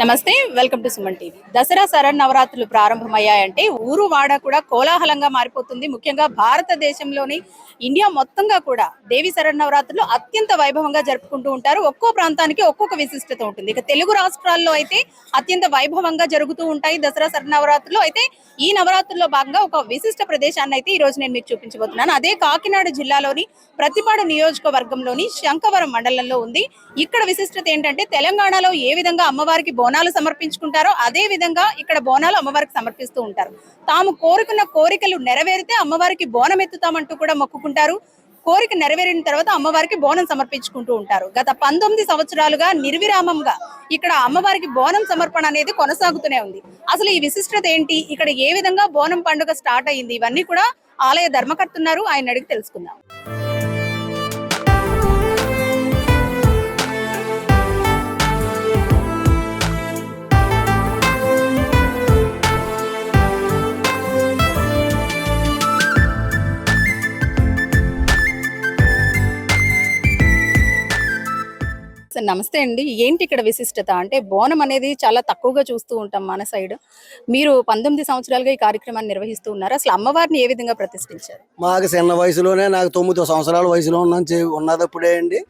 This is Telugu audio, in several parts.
నమస్తే welcome to Suman TV. Dasara Sharan నవరాత్రులు ప్రారంభమయ్యాయంటే ఊరు వాడ కూడా కోలాహలంగా మారిపోతుంది. ముఖ్యంగా భారతదేశంలోని ఇండియా మొత్తంగా కూడా దేవి శరణ్ నవరాత్రులు అత్యంత వైభవంగా జరుపుకుంటూ ఉంటారు. ఒక్కో ప్రాంతానికి ఒక్కొక్క విశిష్టత ఉంటుంది. ఇక తెలుగు రాష్ట్రాల్లో అయితే అత్యంత వైభవంగా జరుగుతూ ఉంటాయి దసరా శరణ్ నవరాత్రులు అయితే ఈ నవరాత్రుల్లో భాగంగా ఒక విశిష్ట ప్రదేశాన్ని అయితే ఈ రోజు నేను మీకు చూపించబోతున్నాను. అదే కాకినాడ జిల్లాలోని ప్రతిపాడు నియోజకవర్గంలోని శంకవరం మండలంలో ఉంది. ఇక్కడ విశిష్టత ఏంటంటే తెలంగాణలో ఏ విధంగా అమ్మవారికి బోనాలు సమర్పించుకుంటారో అదే విధంగా ఇక్కడ బోనాలు అమ్మవారికి సమర్పిస్తూ ఉంటారు. తాము కోరుకున్న కోరికలు నెరవేరితే అమ్మవారికి బోనం ఎత్తుతామంటూ కూడా మొక్కుకుంటారు. కోరిక నెరవేరిన తర్వాత అమ్మవారికి బోనం సమర్పించుకుంటూ ఉంటారు. గత పంతొమ్మిది సంవత్సరాలుగా నిర్విరామంగా ఇక్కడ అమ్మవారికి బోనం సమర్పణ అనేది కొనసాగుతూనే ఉంది. అసలు ఈ విశిష్టత ఏంటి? ఇక్కడ ఏ విధంగా బోనం పండుగ స్టార్ట్ అయింది? ఇవన్నీ కూడా ఆలయ ధర్మకర్తున్నారు ఆయన అడిగి తెలుసుకుందాం. నమస్తే అండి. ఏంటి ఇక్కడ విశిష్టత? అంటే బోనం అనేది చాలా తక్కువగా చూస్తూ ఉంటాం మన సైడ్. మీరు పంతొమ్మిది సంవత్సరాలుగా ఈ కార్యక్రమాన్ని నిర్వహిస్తూ ఉన్నారు? అసలు అమ్మవారిని ఏ విధంగా ప్రతిష్ఠించారు? మాకు చిన్న వయసులోనే నాకు తొమ్మిది సంవత్సరాల వయసులో ఉన్నాను ఉన్నదప్పుడే అండి.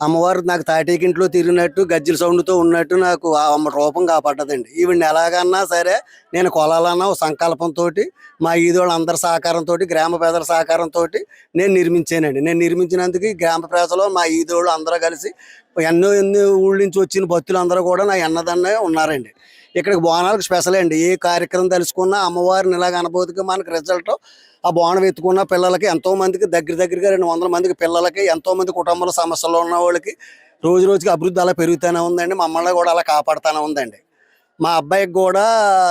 అమ్మవారు నాకు తాటీకింట్లో తిరిగినట్టు గజ్జల సౌండ్తో ఉన్నట్టు నాకు ఆ అమ్మ రూపం కాపాడదండి. ఈవిడ ఎలాగన్నా సరే నేను కొలాలన్నా సంకల్పంతో మా ఈదోళ్ళ అందరి సహకారంతో గ్రామ పేదల సహకారంతో నేను నిర్మించానండి. నేను నిర్మించినందుకు గ్రామ ప్రజలు మా ఈదోళ్ళు అందరూ కలిసి ఎన్నో ఎన్నో ఊళ్ళ నుంచి వచ్చిన భక్తులు అందరూ కూడా నా ఎన్నదన్నే ఉన్నారండి. ఇక్కడికి బోనాలకు స్పెషల్ అండి. ఏ కార్యక్రమం తెలుసుకున్నా అమ్మవారిని ఇలాగ అనబోతుగా మనకు రిజల్ట్ ఆ బోనం ఎత్తుకున్న పిల్లలకి ఎంతో మందికి దగ్గర దగ్గరగా రెండు వందల మందికి పిల్లలకి ఎంతో మంది కుటుంబాల సమస్యలు ఉన్న వాళ్ళకి రోజు రోజుకి అభివృద్ధి అలా పెరుగుతూనే ఉందండి. మమ్మల్ని కూడా అలా కాపాడుతూనే ఉందండి. మా అబ్బాయికి కూడా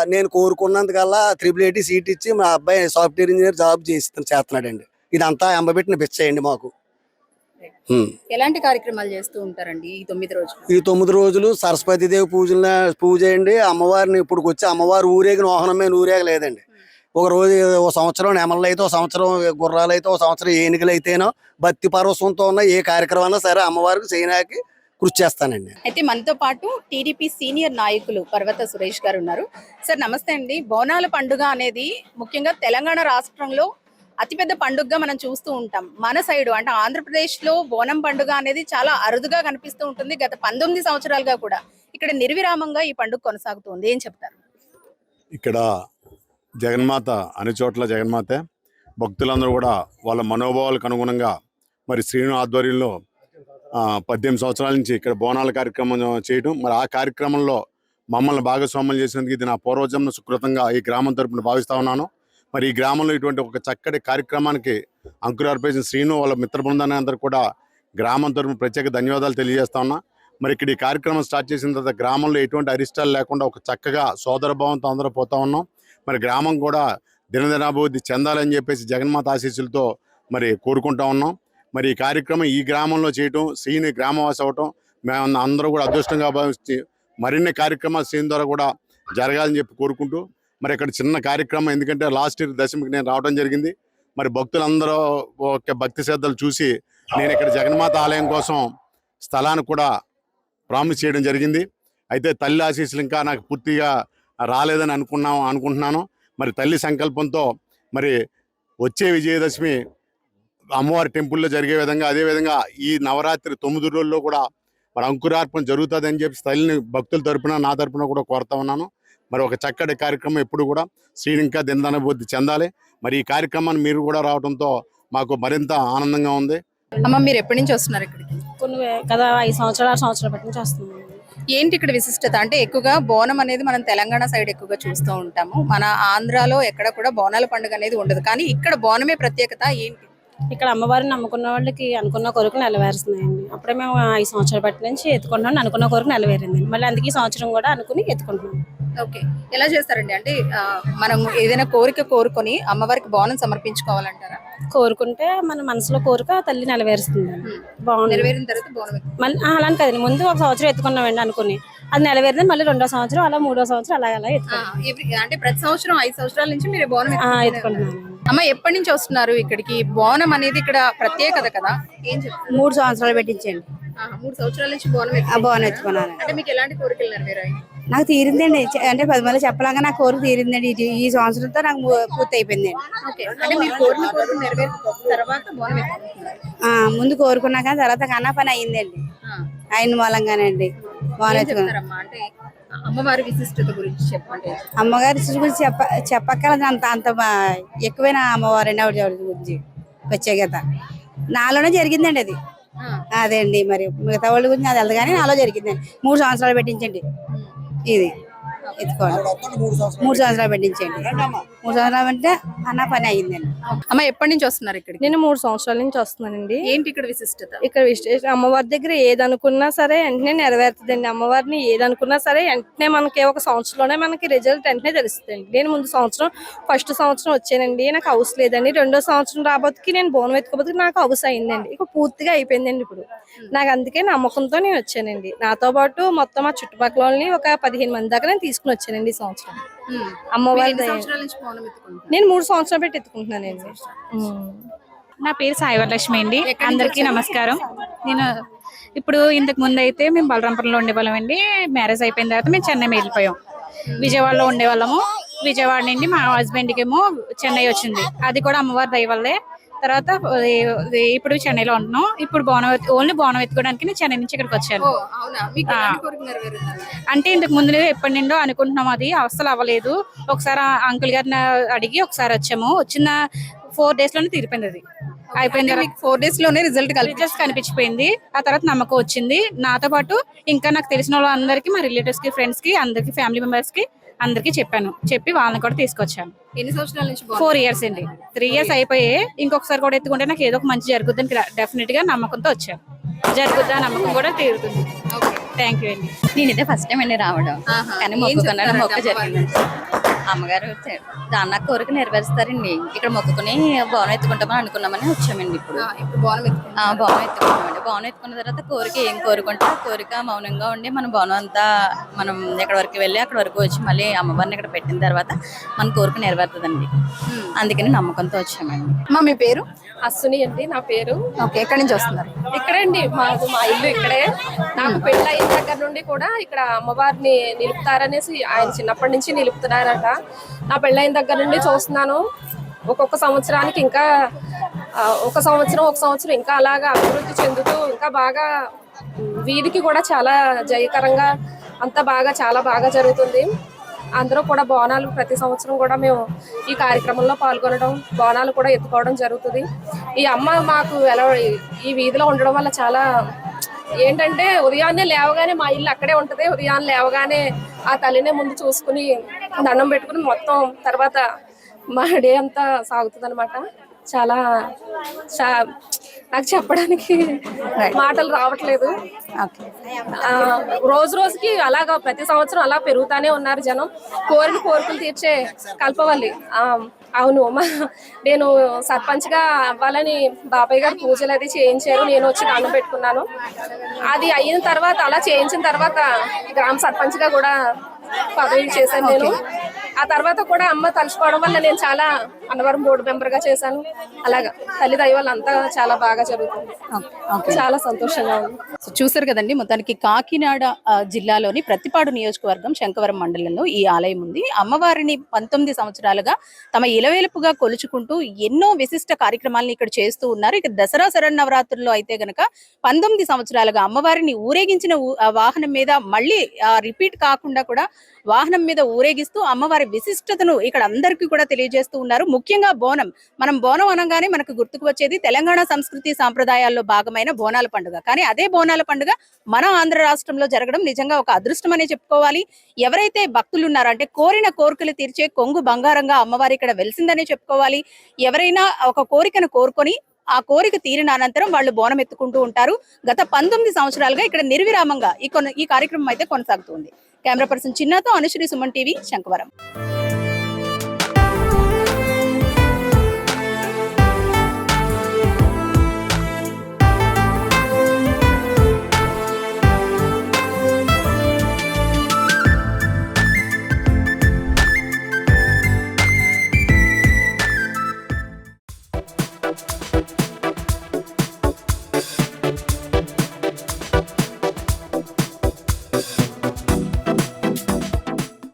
నేను కోరుకున్నందుకల్లా త్రిబుల్ ఎయిటీ సీట్ ఇచ్చి మా అబ్బాయి సాఫ్ట్వేర్ ఇంజనీర్ జాబ్ చేసి చేస్తున్నాడండి. ఇదంతా ఎంబబెట్టిన బిచ్చేయండి మాకు. ఎలాంటి కార్యక్రమాలు చేస్తూ ఉంటారండి ఈ తొమ్మిది రోజులు? ఈ తొమ్మిది రోజులు సరస్వతీదేవి పూజల పూజ అండి. అమ్మవారిని ఇప్పుడు వచ్చి అమ్మవారు ఊరేగిన వాహనం మీద ఊరేగ లేదండి ఒక రోజు ఒక సంవత్సరం నెమళ్ళు అయితే ఒక సంవత్సరం గుర్రాలు అయితే ఒక సంవత్సరం ఏనుగులు అయితేనో భక్తి పరవశంతో ఉన్న ఏ కార్యక్రమం సరే అమ్మవారికి చేయడానికి కృషి చేస్తానండి. అయితే మనతో పాటు టీడీపీ సీనియర్ నాయకులు పర్వత సురేష్ గారు ఉన్నారు. సార్ నమస్తే అండి. బోనాల పండుగ అనేది ముఖ్యంగా తెలంగాణ రాష్ట్రంలో అతిపెద్ద పండుగగా మనం చూస్తూ ఉంటాం. మన సైడు అంటే ఆంధ్రప్రదేశ్లో బోనం పండుగ అనేది చాలా అరుదుగా కనిపిస్తూ ఉంటుంది. గత పంతొమ్మిది సంవత్సరాలుగా కూడా ఇక్కడ నిర్విరామంగా ఈ పండుగ కొనసాగుతుంది. ఏం చెప్తారు? ఇక్కడ జగన్మాత అన్ని చోట్ల జగన్మాతే. భక్తులందరూ కూడా వాళ్ళ మనోభావాలకు అనుగుణంగా మరి శ్రీను ఆధ్వర్యంలో పద్దెనిమిది సంవత్సరాల నుంచి ఇక్కడ బోనాల కార్యక్రమం చేయడం మరి ఆ కార్యక్రమంలో మమ్మల్ని భాగస్వామ్యం చేసినందుకు ఇది నా పూర్వజన్మ సుకృతంగా ఈ గ్రామం తరపున భావిస్తా ఉన్నాను. మరి ఈ గ్రామంలో ఇటువంటి ఒక చక్కటి కార్యక్రమానికి అంకురార్పేసిన శ్రీను వాళ్ళ మిత్ర బృందాన్ని అందరూ కూడా గ్రామం తరపు ప్రత్యేక ధన్యవాదాలు తెలియజేస్తా ఉన్నా. మరి ఇక్కడ ఈ కార్యక్రమం స్టార్ట్ చేసిన తర్వాత గ్రామంలో ఎటువంటి అరిష్టాలు లేకుండా ఒక చక్కగా సోదర భావంతో అందరూ పోతా ఉన్నాం. మరి గ్రామం కూడా దినదినాభివృద్ధి చెందాలని చెప్పేసి జగన్మాత ఆశీస్సులతో మరి కోరుకుంటా ఉన్నాం. మరి ఈ కార్యక్రమం ఈ గ్రామంలో చేయటం శ్రీని గ్రామవాసి అవటం మేము అందరూ కూడా అదృష్టంగా భావించి మరిన్ని కార్యక్రమాలు శ్రీని ద్వారా కూడా జరగాలని చెప్పి కోరుకుంటూ మరి ఇక్కడ చిన్న కార్యక్రమం ఎందుకంటే లాస్ట్ ఇయర్ దశమికి నేను రావడం జరిగింది. మరి భక్తులందరూ ఒక భక్తి శ్రద్ధలు చూసి నేను ఇక్కడ జగన్మాత ఆలయం కోసం స్థలాన్ని కూడా ప్రామిస్ చేయడం జరిగింది. అయితే తల్లి ఆశీస్సులు ఇంకా నాకు పూర్తిగా రాలేదని అనుకున్నాం అనుకుంటున్నాను. మరి తల్లి సంకల్పంతో మరి వచ్చే విజయదశమి అమ్మవారి టెంపుల్లో జరిగే విధంగా అదే విధంగా ఈ నవరాత్రి తొమ్మిది రోజుల్లో కూడా మరి అంకురార్పణ జరుగుతుందని చెప్పి తల్లిని భక్తుల తరపున నా తరపున కూడా కోరుతా ఉన్నాను. మరి ఒక చక్కటి కార్యక్రమం ఎప్పుడు కూడా శ్రీని ఇంకా దినదనబుద్ధి చెందాలి. మరి ఈ కార్యక్రమాన్ని మీరు కూడా రావడంతో మాకు మరింత ఆనందంగా ఉంది. అమ్మ మీరు ఎప్పటి నుంచి వస్తున్నారు ఇక్కడికి? కొన్ని కదా ఐదు సంవత్సరాలు ఆరు సంవత్సరాల బట్టి నుంచి వస్తున్నాం. ఏంటి ఇక్కడ విశిష్టత? అంటే ఎక్కువగా బోనం అనేది మనం తెలంగాణ సైడ్ ఎక్కువగా చూస్తూ ఉంటాము. మన ఆంధ్రాలో ఎక్కడ కూడా బోనాల పండుగ అనేది ఉండదు. కానీ ఇక్కడ బోనమే ప్రత్యేకత ఏంటి? ఇక్కడ అమ్మవారిని నమ్ముకున్న వాళ్ళకి అనుకున్న కొరకు నెలవేరుస్తున్నాయండి అప్పుడే మేము ఐదు సంవత్సరాల బట్టి నుంచి ఎత్తుకుంటున్నాం అనుకున్న కొరకు నెలవేరింది మళ్ళీ అందుకే ఈ సంవత్సరం కూడా అనుకుని ఎత్తుకుంటున్నాం. ఓకే ఎలా చేస్తారండి? అంటే మనం ఏదైనా కోరిక కోరుకొని అమ్మవారికి బోనం సమర్పించుకోవాలంటారా? కోరుకుంటే మన మనసులో కోరిక తల్లి నెరవేరుస్తుంది బాగుంది నెరవేరిన తర్వాత బోనం మళ్ళీ కదండి ముందు ఒక సంవత్సరం ఎత్తుకున్నామండి అనుకుని. అది నెరవేరింది మళ్ళీ రెండో సంవత్సరం అలా మూడో సంవత్సరం అలా అలా అంటే ప్రతి సంవత్సరం ఐదు సంవత్సరాల నుంచి మీరు బోనం. అమ్మ ఎప్పటి నుంచి వస్తున్నారు ఇక్కడికి? బోనం అనేది ఇక్కడ ప్రత్యేకత కదా? ఏం చెప్తారు? మూడు సంవత్సరాలు పెట్టించండి మూడు సంవత్సరాల నుంచి బోనం. బోనం ఎత్తుకున్నాను అంటే మీకు ఎలాంటి కోరికలు నెరవేరాయి? నాకు తీరిందండి. అంటే పది మంది చెప్పలాగా నా కోరిక తీరిందండి. ఇది- ఈ సంవత్సరంతో నాకు పూర్తి అయిపోయిందండి ముందు కోరుకున్నాక తర్వాత కన్నా పని అయ్యిందండి. ఆ, ఆయన మూలంగానండి. అమ్మవారి విశిష్టత గురించి చెప్పండి. అమ్మగారి స్థితి గురించి చెప్ప చెప్పక్కర్లేదు. అంత అంత ఎక్కువైన అమ్మవారండి ఆవిడ ఆవిడ గురించి ప్రత్యేకత. నాలోనే జరిగిందండి అది. అదే అండి మరి. మిగతా వాళ్ళ గురించి అది వెళ్ళదు కానీ నాలో జరిగిందండి. మూడు సంవత్సరాలు పెట్టించండి. ఇది ఎత్తుకోండి మూడు సంవత్సరాలు పెట్టించండి మూడు సంవత్సరాలు అంటే అన్న పని అయ్యిందండి అమ్మ ఎప్పటి నుంచి వస్తున్నారు ఇక్కడికి? నేను మూడు సంవత్సరాల నుంచి వస్తున్నానండి. ఏంటి ఇక్కడ విశిష్టత? ఇక్కడ విశేష అమ్మవారి దగ్గర ఏది అనుకున్నా సరే వెంటనే నెరవేరుతుందండి. అమ్మవారిని ఏది అనుకున్నా సరే వెంటనే మనకి ఒక సంవత్సరంలోనే మనకి రిజల్ట్ వెంటనే తెలుస్తుందండి. నేను ముందు సంవత్సరం ఫస్ట్ సంవత్సరం వచ్చానండి. నాకు హౌస్ లేదండి. రెండో సంవత్సరం రాబోతుకి నేను బోనం ఎత్తుకోబోతుకి నాకు హౌస్ అయిందండి. ఇక పూర్తిగా అయిపోయిందండి ఇప్పుడు. నాకు అందుకే నమ్మకంతో నేను వచ్చానండి. నాతో పాటు మొత్తం ఆ చుట్టుపక్కల ఒక పదిహేను మంది దాకా నేను తీసుకుని వచ్చానండి ఈ సంవత్సరం. అమ్మవారి నేను మూడు సంవత్సరాలు పెట్టి ఎత్తుకుంటున్నానండి ఉమ్. నా పేరు సాయివరలక్ష్మి అండి. అందరికీ? నమస్కారం. నేను ఇప్పుడు ఇంతకు ముందు అయితే మేము బలరాంపురంలో ఉండేవాళ్ళం అండి. మ్యారేజ్ అయిపోయిన తర్వాత మేము చెన్నై వెళ్ళిపోయాం. విజయవాడలో ఉండేవాళ్ళము. విజయవాడ నుండి మా హస్బెండ్కి ఏమో చెన్నై వచ్చింది. అది కూడా అమ్మవారి దయ వల్లే. తర్వాత ఇప్పుడు చెన్నైలో ఉంటున్నాం ఇప్పుడు బోనం ఓన్లీ బోనం ఎత్తుకోవడానికి నేను చెన్నై నుంచి ఇక్కడికి వచ్చాను. అంటే ఇంతకు ముందు ఎప్పటి నుండో అనుకుంటున్నాం అది అస్సలు అవ్వలేదు. ఒకసారి అంకుల్ గారిని అడిగి ఒకసారి వచ్చాము. వచ్చిన ఫోర్ డేస్లోనే తీరిపోయింది అది. తర్వాత మీకు ఫోర్ డేస్లోనే రిజల్ట్ కలిపి రిజల్ట్స్ కనిపించిపోయింది. ఆ తర్వాత నమ్మకం వచ్చింది. నాతో పాటు ఇంకా నాకు తెలిసిన వాళ్ళందరికీ మా రిలేటివ్స్కి ఫ్రెండ్స్కి అందరికి ఫ్యామిలీ మెంబర్స్కి అందరికీ చెప్పాను. చెప్పి వాళ్ళని కూడా తీసుకొచ్చాను. ఎన్ని సంవత్సరాల నుంచి ఫోర్ ఇయర్స్ అండి. త్రీ ఇయర్స్ అయిపోయి. ఇంకొకసారి కూడా ఎత్తుకుంటే నాకు ఏదో ఒక మంచి జరుగుతుందని డెఫినెట్గా నమ్మకంతో వచ్చాను. జరుగుద్దా నమ్మకం కూడా తీరుతుంది. ఓకే థ్యాంక్ యూ అండి. నేను ఇదే ఫస్ట్ టైం అండి రావడం. కానీ మొక్కుకున్నాను మొక్క జరిగింది. అమ్మగారు చే- దాన్న కోరిక నెరవేరుస్తారండి. ఇక్కడ మొక్కుకుని బోనం ఎత్తుకుంటామని అనుకున్నామని వచ్చామండి ఇప్పుడు. ఆ, ఇప్పుడు బోనం ఆ ఎత్తుకుంటున్నారు. బోనం ఎత్తుకున్నామండి బోనం ఎత్తుకున్న తర్వాత కోరిక ఏం కోరుకుంటే? ఆ కోరిక మౌనంగా ఉండి మన బోనం అంతా మనం ఎక్కడ వరకు వెళ్ళి అక్కడ వరకు వచ్చి మళ్ళీ అమ్మవారిని ఇక్కడ పెట్టిన తర్వాత మన కోరిక నెరవేరుతుందండి. అందుకని నమ్మకంతో వచ్చామండి. అమ్మ మీ పేరు? అశ్విని అండి నా పేరు. ఓకే ఎక్కడి నుంచి వస్తున్నారు? ఇక్కడే అండి మాకు మా ఇల్లు ఇక్కడే. నాకు పెళ్ళి దగ్గర నుండి కూడా ఇక్కడ అమ్మవారిని నిలుపుతారనేసి ఆయన చిన్నప్పటి నుంచి నిలుపుతున్నారట. నా పెళ్ళైన దగ్గర నుండి చూస్తున్నాను. ఒక్కొక్క సంవత్సరానికి ఇంకా ఒక సంవత్సరం ఒక సంవత్సరం ఇంకా అలాగా అభివృద్ధి చెందుతూ ఇంకా బాగా వీధికి కూడా చాలా జయకరంగా అంతా బాగా చాలా బాగా జరుగుతుంది. అందరూ కూడా బోనాలు ప్రతి సంవత్సరం కూడా మేము ఈ కార్యక్రమంలో పాల్గొనడం బోనాలు కూడా ఎత్తుకోవడం జరుగుతుంది. ఈ అమ్మ మాకు ఎలా ఈ వీధిలో ఉండడం వల్ల చాలా ఏంటంటే ఉదయాన్నే లేవగానే మా ఇల్లు అక్కడే ఉంటది. ఉదయాన్నే లేవగానే ఆ తల్లినే ముందు చూసుకుని దండం పెట్టుకుని మొత్తం తర్వాత మా డే అంతా సాగుతుంది అనమాట చాలా నాకు చెప్పడానికి మాటలు రావట్లేదు. రోజు రోజుకి అలాగా ప్రతి సంవత్సరం అలా పెరుగుతానే ఉన్నారు జనం. కోరిన కోరికలు తీర్చే కల్పవల్లి. ఆ, అవును మా నేను సర్పంచ్గా అవ్వాలని బాబాయ్ గారు పూజలు అది చేయించారు. నేను వచ్చి దండం పెట్టుకున్నాను. అది అయిన తర్వాత అలా చేయించిన తర్వాత గ్రామ సర్పంచ్గా కూడా పదవి చేశాను నేను. ఆ తర్వాత కూడా అమ్మ తలుచుకోవడం వల్ల నేను చాలా అన్నవరం బోర్డు మెంబర్గా చేశాను. అలాగా తల్లి దయ వల్ల అంతా చాలా బాగా జరుగుతుంది. చాలా సంతోషంగా ఉంది. చూసారు కదండి మొత్తానికి కాకినాడ జిల్లాలోని ప్రతిపాడు నియోజకవర్గం శంకవరం మండలంలో ఈ ఆలయం ఉంది. అమ్మవారిని పంతొమ్మిది సంవత్సరాలుగా తమ ఇలవేలుపుగా కొలుచుకుంటూ ఎన్నో విశిష్ట కార్యక్రమాలను ఇక్కడ చేస్తూ ఉన్నారు. ఇక దసరా శరన్నవరాత్రుల్లో అయితే గనక పంతొమ్మిది సంవత్సరాలుగా అమ్మవారిని ఊరేగించిన వాహనం మీద మళ్ళీ రిపీట్ కాకుండా కూడా వాహనం మీద ఊరేగిస్తూ అమ్మవారి విశిష్టతను ఇక్కడ అందరికీ కూడా తెలియజేస్తూ ఉన్నారు. ముఖ్యంగా బోనం. మనం బోనం అనగానే మనకు గుర్తుకు వచ్చేది తెలంగాణ సంస్కృతి సాంప్రదాయాల్లో భాగమైన బోనాల పండుగ. కానీ అదే బోనాల పండుగ మన ఆంధ్ర రాష్ట్రంలో జరగడం నిజంగా ఒక అదృష్టం అనే చెప్పుకోవాలి. ఎవరైతే భక్తులు ఉన్నారో అంటే కోరిన కోరికలు తీర్చే కొంగు బంగారంగా అమ్మవారి ఇక్కడ వెలిసిందనే చెప్పుకోవాలి. ఎవరైనా ఒక కోరికను కోరుకొని ఆ కోరిక తీరిన అనంతరం వాళ్ళు బోనం ఎత్తుకుంటూ ఉంటారు. గత పంతొమ్మిది సంవత్సరాలుగా ఇక్కడ నిర్విరామంగా ఈ కొన- ఈ కార్యక్రమం అయితే కొనసాగుతుంది కెమెరా పర్సన్ చిన్నతో అనుశ్రీ సుమన్ టీవీ శంకవరం